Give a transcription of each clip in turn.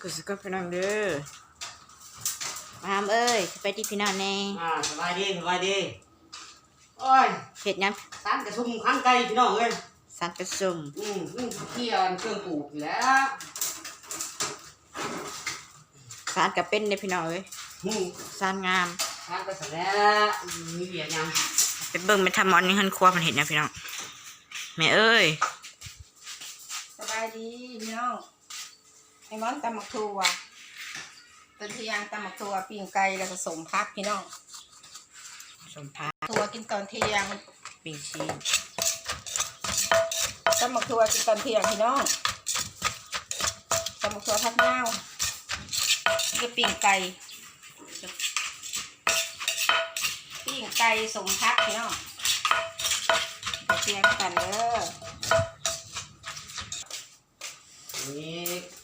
กูสก็พี่น้องเด้อมาหามเอ้ยไปที่พี่น้องแน่อ่าสบายดีสบายดีโอ้ยเห็ดหยังสารกระชุมข้างไกลพี่น้องเอ้ยสันกระซุ่มอืมอืมเที่ยนเครื่องปลูกอยู่แล้วสารกระเป็นเด้อพี่น้องเอ้ยอืมสารงาม สารไปเสร็จแล้วมีเหรียญยังไปเบิ่งไปทำมอนนี่เฮือนครัวมันเห็นนะพี่น้องแม่เอ้ย สบายดีพี่น้อง ไอ้มอนตำหมักทัวตอนเที่ยงตำหมักทัวปิ้งไก่แล้วก็สมพักพี่น้องสมพาทัวกินตอนเที่ยงปิงชีสตำหมักทัวกินตอนเที่ยงพี่น้องตำหมักทัวพักเน่าแล้วก็ปิ้งไก่ปิ้งไก่สมพักพี่น้องเที่ยงกันเด้อนี่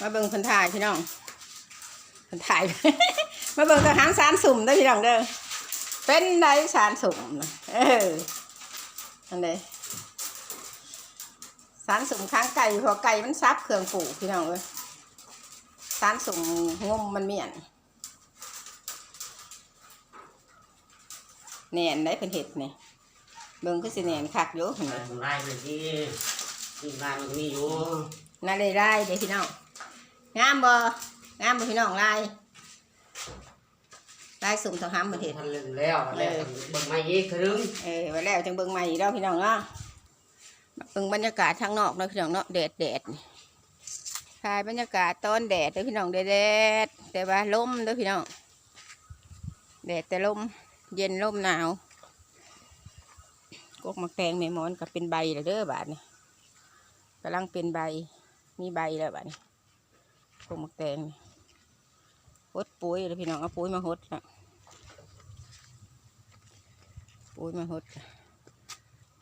มาเบิ่งเพันถ่ายพี่น้องเพันถ่าย มาเบิ่งทหารสารสุ่มเด้อพี่น้องเด้อเป็นไดสารสุ่มนะเอออันใดสารสุ่มค้างไก่เพอไก่มันซับเครื่องปลูกพี่น้องเอ้ยสารสุ่มงมมันเมียนแหน่นได้เป็นเห็ดนี่เบิ่งก็สิแหน่นคักอยู่หั่นไปน่ะทำไรเลยที่ที่บ้านมันมีอยู่น่าได้ได้เด้อพี่น้อง งามบ่งามบ่พี่น้องลายลายสุ่มทหารประเทศทันลืมแล้วแล้วเบิ่งมาอีกครึ่งเออไว้แล้วจังเบิ่งใหม่อีกแล้วพี่น้องเนาะมาเบิ่งบรรยากาศทางนอกเนาะพี่น้องเนาะแดดแดดนี่ถ่ายบรรยากาศตอนแดดเด้อพี่น้องแดดแดดแต่ว่าลมเด้อพี่น้องแดดแต่ลมเย็นลมหนาวกกมักแตงแม่หมอนก็เป็นใบแล้วเด้อบาดนี่กำลังเป็นใบมีใบแล้วบาดนี่ กกมักแตงนี่หดปุ๋ยเลยพี่น้องเอาปุ๋ยมาหดนะปุ๋ยมาหด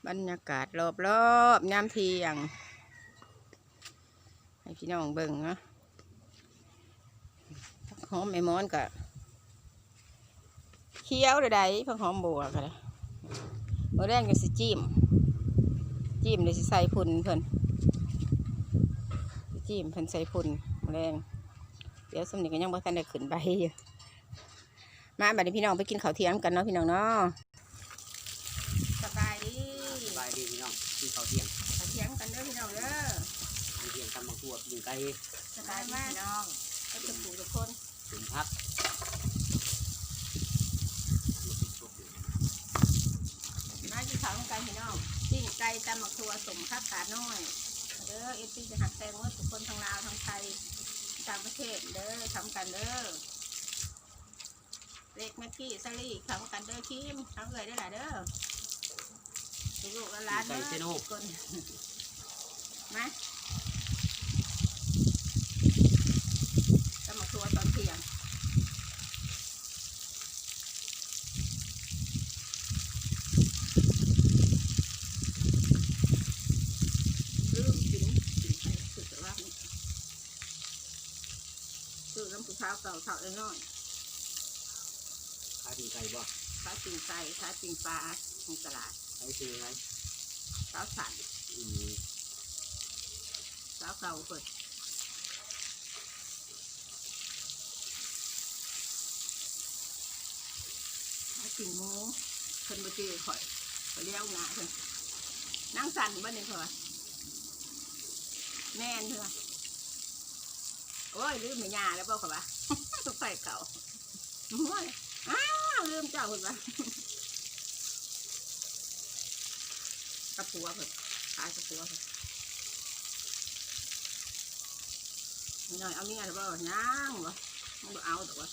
บรรยากาศรอบรอบๆยามเทียงให้พี่น้องเบิ่งนะผักหอมไอ้มอนก็เคี้ยวใดๆผักหอมบัวก็ได้เมื่อแรงก็สิจิ้ม จิ้มเลยสิใส่พุ่นเพิ่นจิ้มเพิ่นใส่พุ่น แรง เดี๋ยวสมนิก็ยังบ่ทันได้ขึ้นใบอยู่มาบัดนี้พี่น้องไปกินข้าวเที่ยงกันเนาะพี่น้องเนาะสบายดีสบายดีพี่น้องที่เขาเที่ยงข้าวเที่ยงกันเด้อพี่น้องเด้อเที่ยงทำบางตัวปิ่งไก่สบายมากน้องก็จะปลูกทุกคนสุนพักมาที่เขาของกันพี่น้องปิ้งไก่ตำหมักถั่วสมพักกาดน้อยเด้อเอฟซีจะหักแตงว่าทุกคนทั้งลาวทั้งไทย ต่างประเทศเด้อทำกันเด้อเล็กแม็กกี้ซาลี่ทำกันเด้อคิมทำเลยได้อหล่ะเด้อลูกๆหลานๆไก่เด้อเซโนทุกคนมาตำหมักถั่วตอนเที่ยง ลืมกินกินไปสุดแต่ว่านี่ ซื้อน้ำผู้เท้าเก่าเท่าน้อยขายปิ่งไก่บ่ๆขายปิ่งไก่ขายปิ่งปลาในตลาดขายซื้อไงเท้าสันอืมเท้าเก่าเปิดขายปิ่งหมูคนมาเจอข่อยข่อยเลี้ยวงาเพิ่นนั่งสั่นบ้านนี่เพิ่นว่าแม่นเพิ่นว่า โอ้ยลืมไม่ยาแล้วบอกเขาว่าไฟเก่าโอ้ยอ้าวลืมเจ้าเพิ่นว่ากระปัวเพิ่นขายกระปัวเพิ่นหน่อยเอาเนี่ยหรือเปล่าย่างวะมันเอาแต่ว่า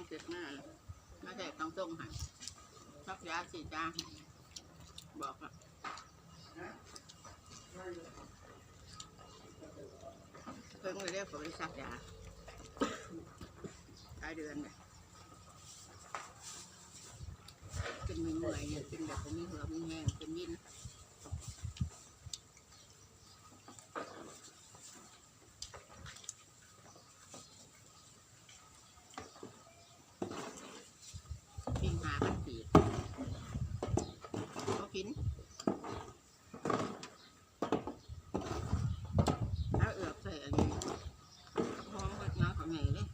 คที่สุดหนั่งเจ็บหน้ามาแจกต้องส่งให้ชักยาสีจ้าบอกละเพิ่งเลยเรียกเขาไปชักยาหลายเดือนเลยเป็นมือเหนื่อยเนี่ยเป็นแบบผมมีเหือมีแห้งเป็นวิน กินหากันขีดเขากินแล้วเอือบใส่อันนี้หอมกับน้ำของไหนเลย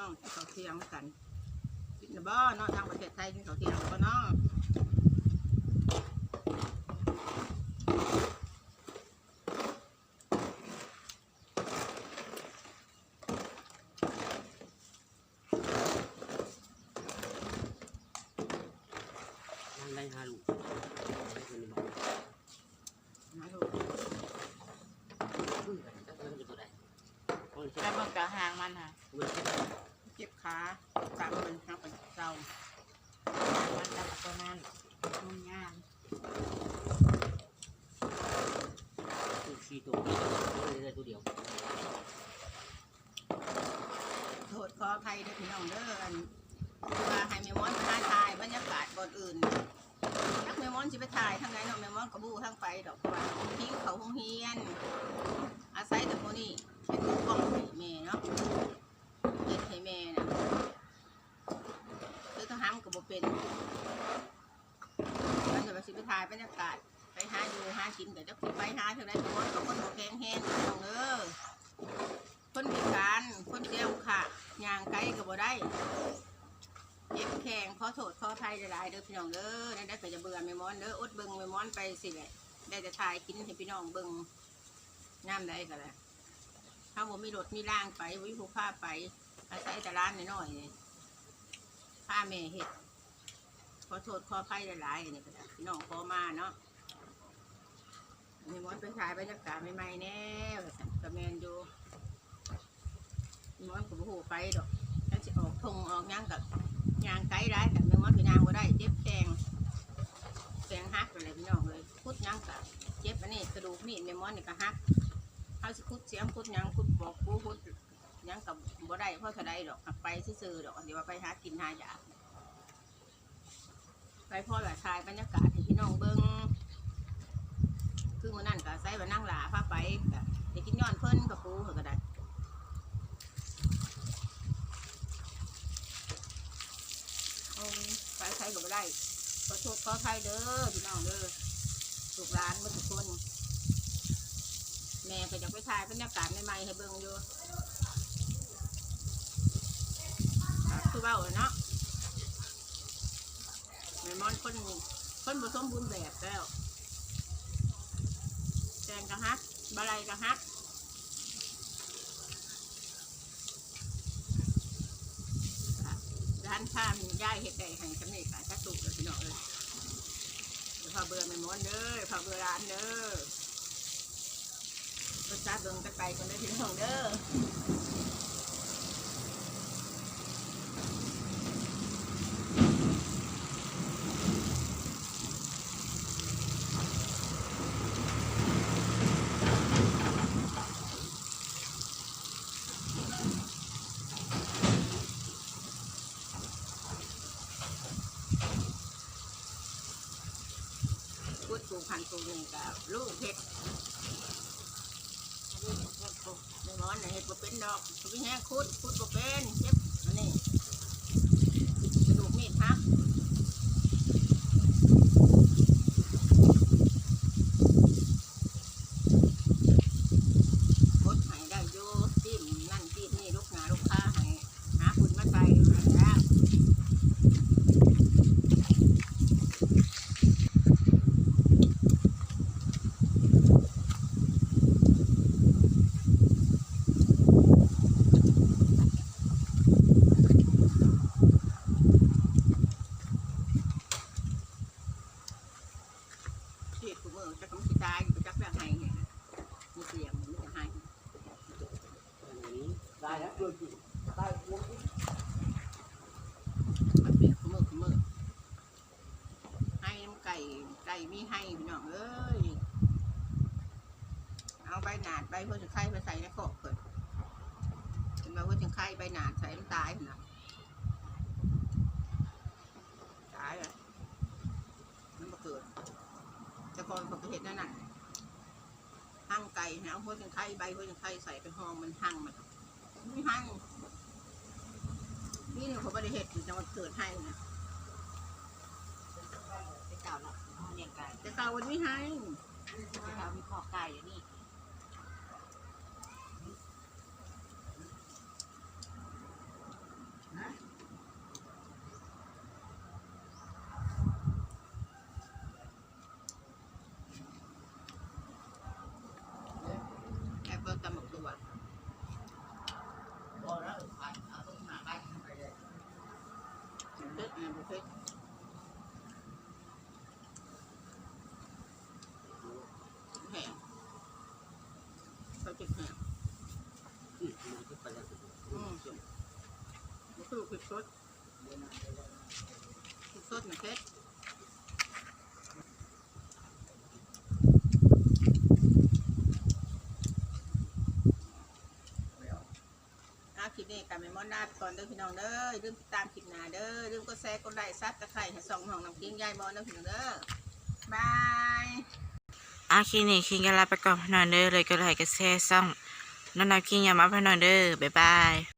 น่าพี่น้องที่เขาเที่ยงกันกินนะบ่เนาะทางประเทศไทยกินเขาวเที่ยงบ่เนาะนั่นได้ห้าลูกนะลูกแล้วมันก็หางมันค่ะเจ็บขาตามมันครับเป็นเศร้ามันกับตัวนั้นมันยามตัวชีตัวเลยตัวเดียว โทษขออภัยด้อพี่น้องเด้ออันว่าให้แม่มอนไปหาถ่ายบรรยากาศก่อนอื่นนักแม่มอนสิไปถ่ายทางไหนเนาะแม่มอนกระบูทางไปดอกเพราะว่าทิ้งเขาหงเฮียน อาศัยแต่พวกนี้เป็นลูกกล้องให้แม่เนาะเฮ็ดให้แม่น่ะคือต้องห้ามกับบ่เป็นแล้วจะไปสิไปถ่ายบรรยากาศไปหาอยู่หา กินแต่จะไปหาเท่าไรแม่มอนกับคนบ่แข็งแรงพี่น้องเด้อคนพิการคนเดียวค่ะย่างไกลก็บ่ได้เจ็บแข้งขอโทษขอภัยหลายๆเด้อพี่น้องเด้อได้ได้ก็จะเบื่อแม่มอนเด้ออดเบิ่งแม่มอนไปสิแหละได้แต่ถ่ายกินให้พี่น้องเบิ่งน้ำได้ก็แล้วถ้าบ่มีรถมีร่างไปบ่มีผู้าไปอาศัยแต่ร้านน้อยๆนี่พาแม่เฮ็ดขอโทษขอภัยหลายๆนี่ก็ได้พี่น้องขอมาเนาะ แม่มอนไปถ่ายบรรยากาศใหม่ๆแน่ว่าซั่นก็แมนอยู่มันก็บ่ฮู้ไปดอกถ้าสิออกทงออกหยังกับยางไกลได้แต่ม่มันคือยางบ่ได้เจ็บแขงแขงหักอะไรพี่น้องเลยคุดหยังกับเจ็บอันนี้กระดูกนี่แม่มอนนี่ก็หักเฮาสิคุดเสียงคุดหยังคุดบอกกูคุดหยังกับบ่ได้เพราะเท่าใดอกไปซื่อๆดอกเดี๋ยวไปหากินหายาไปพ่อหละชายบรรยากาศให้พี่น้องเบิ่ง คือมื้อนั้นก็ใส่ว่านั่งหลาพาไปก็ได้กินย้อนเพิ่นกับปูเขาก็ได้เอาไปใช้ก็ไม่ได้ขอโทษขออภัยเด้อพี่น้องเด้อลูกหลานเมื่อทุกคน แม่ก็จะไปถ่ายบรรยากาศใหม่ๆให้เบิ่งอยู่คือเบ้าเนาะแม่มอนคนคนผสมบูรณ์แบบแล้ว แจงกะฮักบะไรกะฮักร้านข้ามย่ายเห็ดไก่ให้สำเร็จขายชักตุกเลยพี่น้องเลยเดี๋ยวพอเบื่อมันม้วนเด้อพอเบื่อร้านเด้อรสชาติเบิ่งตะไคร้คนได้พี่น้องเด้อ พุดปลูกพันธุ์ปลูกนี่กับลูกเห็ดไม่ม้อนเห็ดบ่เป็นดอกพี่แห้งคุดคุดบ่เป็นเจ็บอันนี้กระดูกมีดหัก มืจะต้องสิตายอจักจะให้เนี่ยมีเสียงมันจให้ได้แล้วตัขึ้ตัมันขมือมือให้น้ำไก่ไก่มีให้พี่น้องเอ้ยเอาใบหนาดใบพื่อจะไข่ไปใส่ในโคกเกิดเป็นมาเพื่อจะไข่ใบหนาดใส่น้ำตาลนะ แต่ก่อนผมก็เห็นนั่นน่ะหั่งไก่นะเอาเพื่อจะไข่ใบเพื่อจะไข่ใส่ไปห้องมันหั่งมันไม่หั่งนี่เนี่ยผมไม่ได้เห็ดอยู่จังหวัดเกิดให้นะไปเก่าแล้วห้องเลี้ยงไก่แต่เก่าวันไม่ให้เรามีขอกไก่อยู่นี่ แอบเปิดตำบักตัวเด็ดนะบุฟเฟ่ต์แห้งเขาจะแห้งอืม มันคือผิดสดผิดสดนะเพชรอาคลิปนี้กันไม่มอนนาก่อนเด้อพี่น้องเด้อลืมติดตามคลิปหน้าเด้อลืมกดแชร์กดไลค์ซับตะไคร้ให้สองห้องน้ำเพียงยายมอนเด้อพี่น้องเด้อบายอาคลินิกคิงกันลาไปก่อนพนอนเด้อเลยก็ไลค์ก็แชร์ซ่องน้องนับคิงอย่ามาพนอนเด้อบ๊ายบาย